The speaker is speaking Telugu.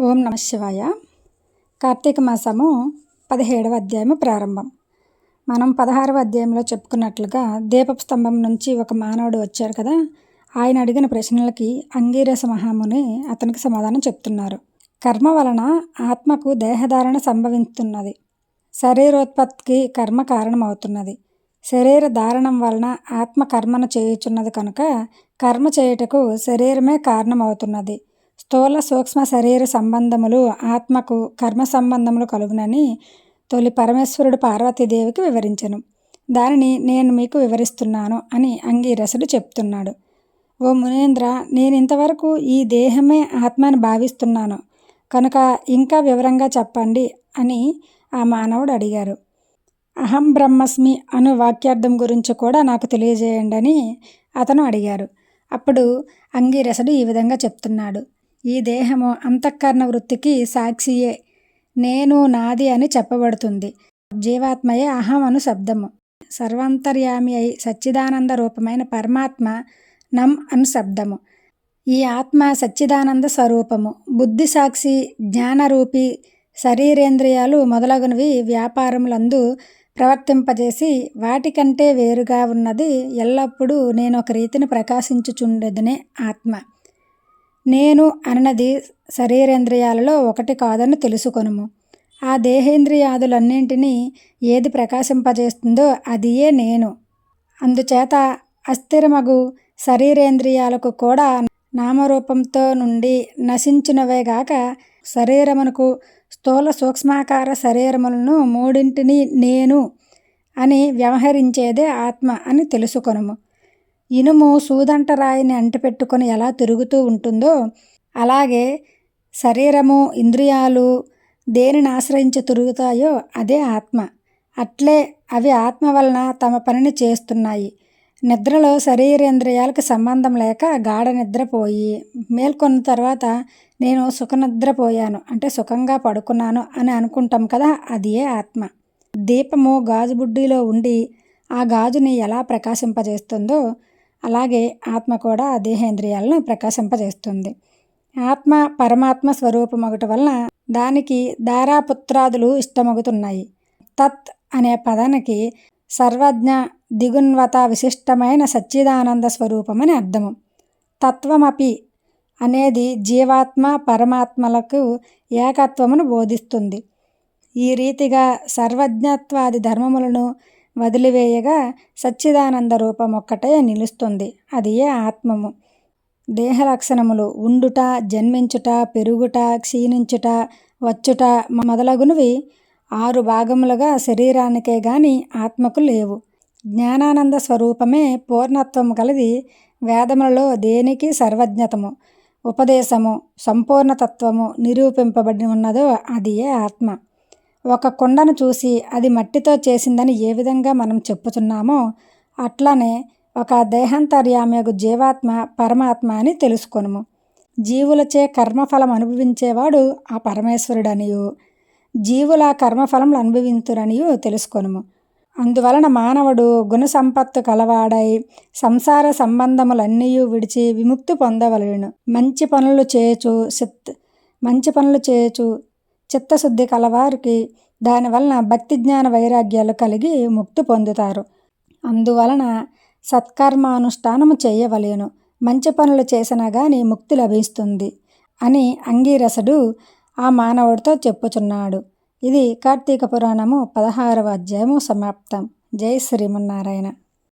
ఓం నమ శివాయ. కార్తీక మాసము పదిహేడవ అధ్యాయము ప్రారంభం. మనం పదహారవ అధ్యాయంలో చెప్పుకున్నట్లుగా దీపపు స్తంభం నుంచి ఒక మానవుడు వచ్చారు కదా. ఆయన అడిగిన ప్రశ్నలకి అంగీరస మహాముని అతనికి సమాధానం చెప్తున్నారు. కర్మ వలన ఆత్మకు దేహధారణ సంభవిస్తున్నది. శరీరోత్పత్తికి కర్మ కారణమవుతున్నది. శరీర ధారణం వలన ఆత్మ కర్మను చేయుచున్నది కనుక కర్మ చేయుటకు శరీరమే కారణమవుతున్నది. స్థూల సూక్ష్మ శరీర సంబంధములు ఆత్మకు కర్మ సంబంధములు కలుగునని తొలి పరమేశ్వరుడు పార్వతీదేవికి వివరించను. దానిని నేను మీకు వివరిస్తున్నాను అని అంగీరసుడు చెప్తున్నాడు. ఓ మునేంద్ర నేను ఇంతవరకు ఈ దేహమే ఆత్మని భావిస్తున్నాను. కనుక ఇంకా వివరంగా చెప్పండి అని ఆ మానవుడు అడిగారు. అహం బ్రహ్మస్మి అను వాక్యార్థం గురించి కూడా నాకు తెలియజేయండి అని అతను అడిగారు. అప్పుడు అంగీరసుడు ఈ విధంగా చెప్తున్నాడు. ఈ దేహము అంతఃకరణ వృత్తికి సాక్షియే. నేను నాది అని చెప్పబడుతుంది. జీవాత్మయే అహం అను శబ్దము. సర్వాంతర్యామి అయి సచ్చిదానంద రూపమైన పరమాత్మ నం అను శబ్దము. ఈ ఆత్మ సచ్చిదానంద స్వరూపము. బుద్ధి సాక్షి జ్ఞానరూపి శరీరేంద్రియాలు మొదలగునవి వ్యాపారములందు ప్రవర్తింపజేసి వాటికంటే వేరుగా ఉన్నది ఎల్లప్పుడూ నేను ఒక రీతిని ప్రకాశించుచుండేదనే ఆత్మ. నేను అన్నది శరీరేంద్రియాలలో ఒకటి కాదని తెలుసుకొనుము. ఆ దేహేంద్రియాదులన్నింటినీ ఏది ప్రకాశింపజేస్తుందో అదియే నేను. అందుచేత అస్థిరమగు శరీరేంద్రియాలకు కూడా నామరూపంతో నుండి నశించినవేగాక శరీరమునకు స్థూల సూక్ష్మాకార శరీరములను మూడింటిని నేను అని వ్యవహరించేదే ఆత్మ అని తెలుసుకొనుము. ఇనుము సూదంట రాయిని అంటిపెట్టుకొని ఎలా తిరుగుతూ ఉంటుందో అలాగే శరీరము ఇంద్రియాలు దేనిని ఆశ్రయించి తిరుగుతాయో అదే ఆత్మ. అట్లే అవి ఆత్మ వలన తమ పనిని చేస్తున్నాయి. నిద్రలో శరీరేంద్రియాలకు సంబంధం లేక గాఢ నిద్రపోయి మేల్కొన్న తర్వాత నేను సుఖనిద్రపోయాను అంటే సుఖంగా పడుకున్నాను అని అనుకుంటాం కదా అది ఏ ఆత్మ. దీపము గాజు బుడ్డిలో ఉండి ఆ గాజుని ఎలా ప్రకాశింపజేస్తుందో అలాగే ఆత్మ కూడా దేహేంద్రియాలను ప్రకాశింపజేస్తుంది. ఆత్మ పరమాత్మ స్వరూపం ఒకటి వలన దానికి దారాపుత్రాదులు ఇష్టమగుతున్నాయి. తత్ అనే పదానికి సర్వజ్ఞ దిగున్వత విశిష్టమైన సచ్చిదానంద స్వరూపమని అర్థము. తత్వమపి అనేది జీవాత్మ పరమాత్మలకు ఏకత్వమును బోధిస్తుంది. ఈ రీతిగా సర్వజ్ఞత్వాది ధర్మములను వదిలివేయగా సచ్చిదానంద రూపం ఒక్కటే నిలుస్తుంది. అది ఏ ఆత్మము? దేహ లక్షణములు ఉండుట జన్మించుట పెరుగుట క్షీణించుట వచ్చుట మొదలగునవి ఆరు భాగములుగా శరీరానికే గాని ఆత్మకు లేవు. జ్ఞానానంద స్వరూపమే పూర్ణత్వము కలిది వేదములలో దేనికి సర్వజ్ఞతము? ఉపదేశము సంపూర్ణతత్వము నిరూపింపబడి ఉన్నదో అది ఏ ఆత్మ? ఒక కుండను చూసి అది మట్టితో చేసిందని ఏ విధంగా మనం చెప్పుతున్నామో అట్లనే ఒక దేహాంతర్యామగు జీవాత్మ పరమాత్మ అని తెలుసుకొనుము. జీవులచే కర్మఫలం అనుభవించేవాడు ఆ పరమేశ్వరుడనియు. జీవుల కర్మఫలములు అనుభవింతురనియు తెలుసుకొనుము. అందువలన మానవుడు గుణ సంపత్తు కలవాడై సంసార సంబంధములన్నీ విడిచి విముక్తి పొందవలను. మంచి పనులు చేయచు సిత్ మంచి పనులు చేయచు చిత్తశుద్ధి కలవారికి దానివలన భక్తి జ్ఞాన వైరాగ్యాలు కలిగి ముక్తి పొందుతారు. అందువలన సత్కర్మానుష్ఠానము చేయవలేను. మంచి పనులు చేసినా కానీ ముక్తి లభిస్తుంది అని అంగీరసుడు ఆ మానవుడితో చెప్పుచున్నాడు. ఇది కార్తీక పురాణము పదహారవ అధ్యాయము సమాప్తం. జై శ్రీమన్నారాయణ.